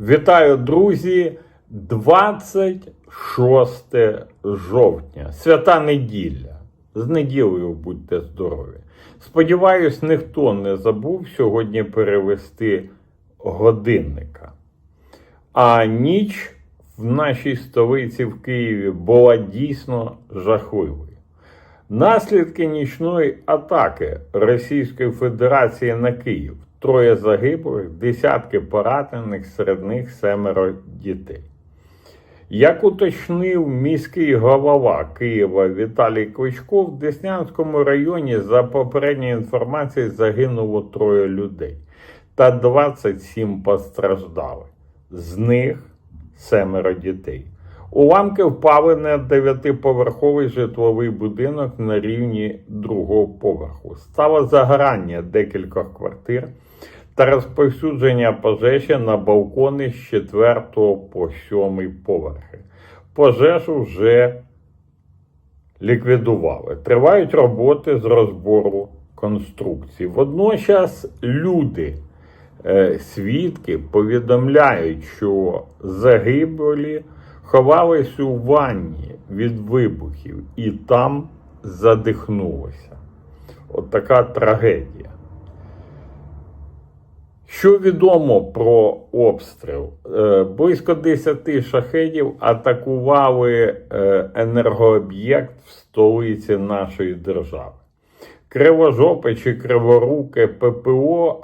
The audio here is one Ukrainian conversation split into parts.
Вітаю, друзі! 26 жовтня, свята неділя. З неділею будьте здорові. Сподіваюсь, ніхто не забув сьогодні перевести годинника. А ніч в нашій столиці в Києві була дійсно жахливою. Наслідки нічної атаки Російської Федерації на Київ. Троє загиблих, десятки поранених, серед них семеро дітей. Як уточнив міський голова Києва Віталій Кличко, в Деснянському районі за попередньою інформацією загинуло троє людей та 27 постраждали. З них семеро дітей. Уламки впали на дев'ятиповерховий житловий будинок на рівні другого поверху. Стало загорання декількох квартир та розповсюдження пожежі на балкони з 4 по 7 поверхи. Пожежу вже ліквідували. Тривають роботи з розбору конструкцій. Водночас люди, е, свідки повідомляють, що загиблі ховались у ванні від вибухів і там задихнулося. От така трагедія. Що відомо про обстріл? Е, Близько 10 шахедів атакували е, енергооб'єкт в столиці нашої держави. Кривожопе чи криворуке ППО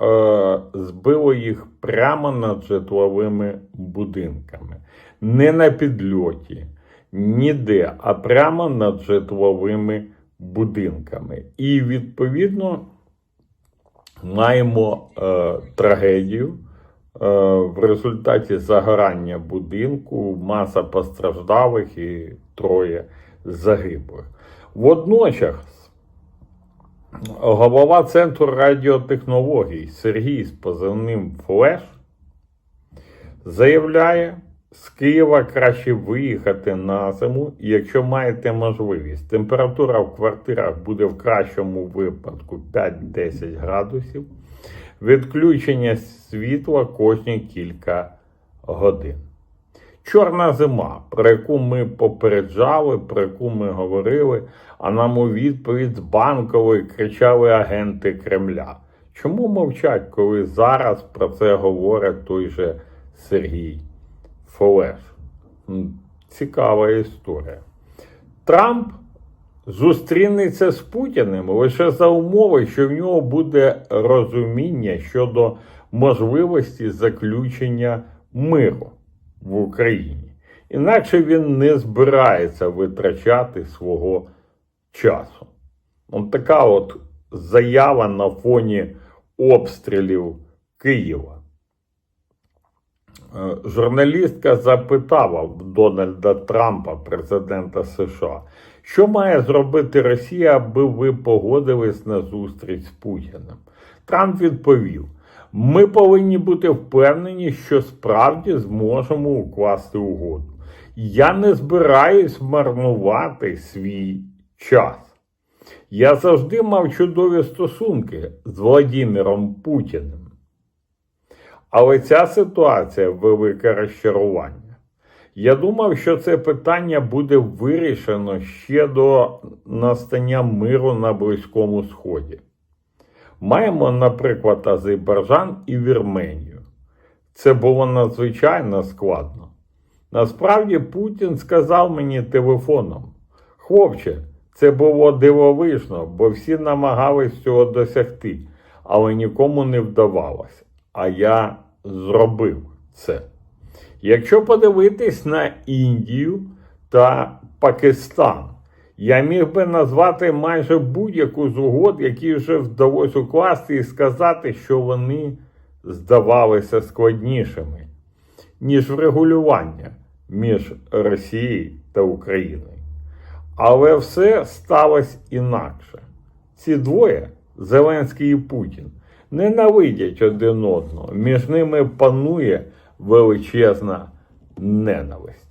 е, збило їх прямо над житловими будинками. Не на підльоті, ніде, а прямо над житловими будинками. І відповідно маємо е, трагедію. Е, в результаті загорання будинку маса постраждалих і троє загиблих. Водночас голова Центру радіотехнологій Сергій з позивним Флеш заявляє, з Києва краще виїхати на зиму, якщо маєте можливість. Температура в квартирах буде в кращому випадку 5-10 градусів. Відключення світла кожні кілька годин. Чорна зима, про яку ми попереджали, про яку ми говорили, а нам у відповідь з банкової кричали агенти Кремля. Чому мовчать, коли зараз про це говорить той же Сергій Фолеш? Цікава історія. Трамп зустрінеться з Путіним лише за умови, що в нього буде розуміння щодо можливості заключення миру в Україні. Інакше він не збирається витрачати свого часу. От така от заява на фоні обстрілів Києва. Е, Журналістка запитала Дональда Трампа, президента США, що має зробити Росія, аби ви погодились на зустріч з Путіним. Трамп відповів: ми повинні бути впевнені, що справді зможемо укласти угоду. Я не збираюсь марнувати свій час. Я завжди мав чудові стосунки з Владимиром Путіним. Але ця ситуація велике розчарування. Я думав, що це питання буде вирішено ще до настання миру на Близькому Сході. Маємо, наприклад, Азербайджан і Вірменію. Це було надзвичайно складно. Насправді Путін сказав мені телефоном: Хлопче, це було дивовижно, бо всі намагались цього досягти, але нікому не вдавалося. А я зробив це. Якщо подивитись на Індію та Пакистан, я міг би назвати майже будь-яку з угод, які вже вдалося укласти, і сказати, що вони здавалися складнішими, ніж врегулювання між Росією та Україною. Але все сталося інакше. Ці двоє, Зеленський і Путін, ненавидять один одного. Між ними панує величезна ненависть.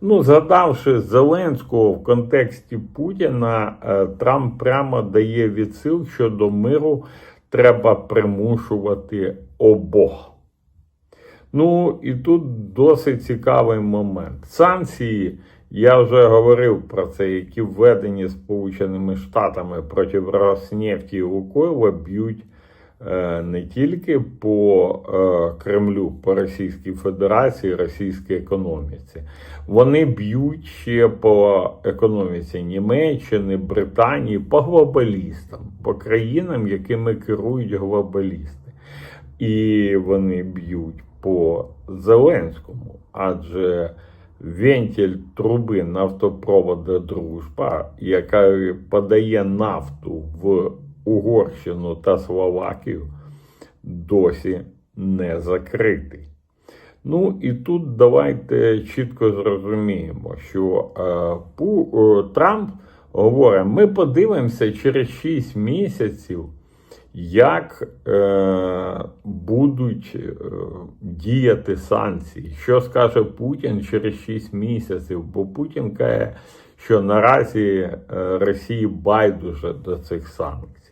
Ну, згадавши Зеленського в контексті Путіна, е, Трамп прямо дає відсил, що до миру треба примушувати обох. Ну і тут досить цікавий момент. Санкції, я вже говорив про це, які введені Сполученими Штатами проти Роснефті і Лукойла, б'ють не тільки по е, Кремлю, по Російській Федерації, російській економіці. Вони б'ють ще по економіці Німеччини, Британії, по глобалістам, по країнам, якими керують глобалісти. І вони б'ють по Зеленському, адже вентиль труби нафтопроводу Дружба, яка подає нафту в Угорщину та Словакію, досі не закритий. Ну і тут давайте чітко зрозуміємо, що е, Пу, е, Трамп говорить: ми подивимося через 6 місяців, як е, будуть е, діяти санкції. Що скаже Путін через 6 місяців? Бо Путін каже, що наразі е, Росії байдуже до цих санкцій.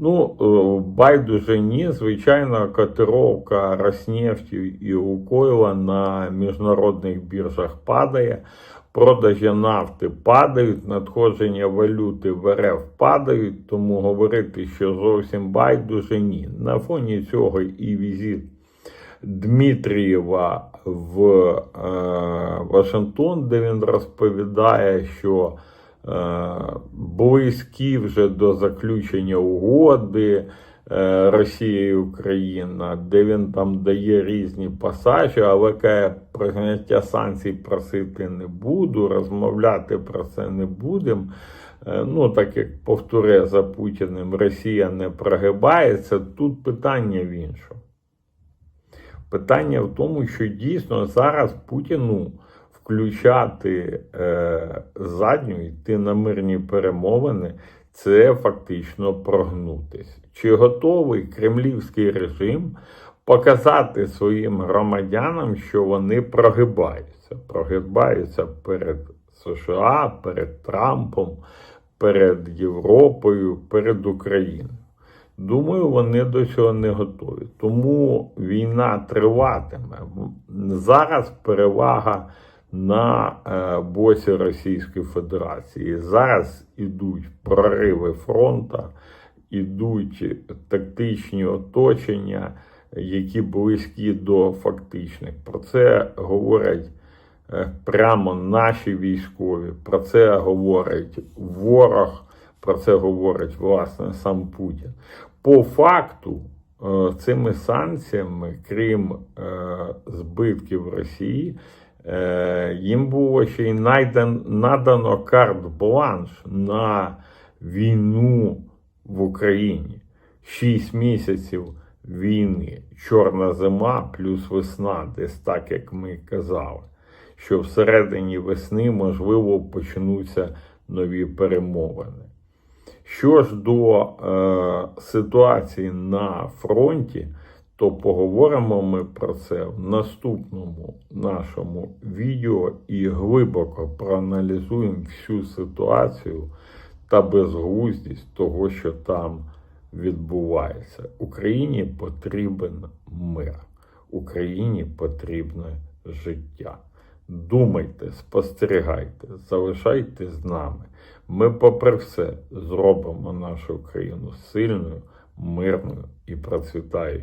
Ну, е, байдуже ні, звичайно, котировка Роснефті і Лукойла на міжнародних біржах падає, продажі нафти падають, надходження валюти в РФ падають, тому говорити, що зовсім байдуже ні. На фоні цього і візит Дмитрієва в е, Вашингтон, де він розповідає, що близькі вже до заключення угоди е, Росія і Україна, де він там дає різні пасажі, але каже, про зняття санкцій просити не буду, розмовляти про це не будемо. Е, Ну, так як повторює за Путіним, Росія не прогибається. Тут питання в іншому. Питання в тому, що дійсно зараз Путіну включати е, задню, йти на мирні перемовини, це фактично прогнутись. Чи готовий кремлівський режим показати своїм громадянам, що вони прогибаються? Прогибаються перед США, перед Трампом, перед Європою, перед Україною. Думаю, вони до цього не готові. Тому війна триватиме. Зараз перевага на е, боці Російської Федерації. Зараз ідуть прориви фронту, ідуть тактичні оточення, які близькі до фактичних. Про це говорять е, прямо наші військові, про це говорить ворог. Про це говорить власне сам Путін. По факту, е, цими санкціями, крім е, збитків Росії, їм було ще й надано карт-бланш на війну в Україні. Шість місяців війни, чорна зима плюс весна, десь так, як ми казали, що всередині весни, можливо, почнуться нові перемовини. Що ж до е, ситуації на фронті, то поговоримо ми про це в наступному нашому відео і глибоко проаналізуємо всю ситуацію та безглуздість того, що там відбувається. Україні потрібен мир, Україні потрібне життя. Думайте, спостерігайте, залишайтесь з нами. Ми, попри все, зробимо нашу країну сильною, мирною і процвітаючою.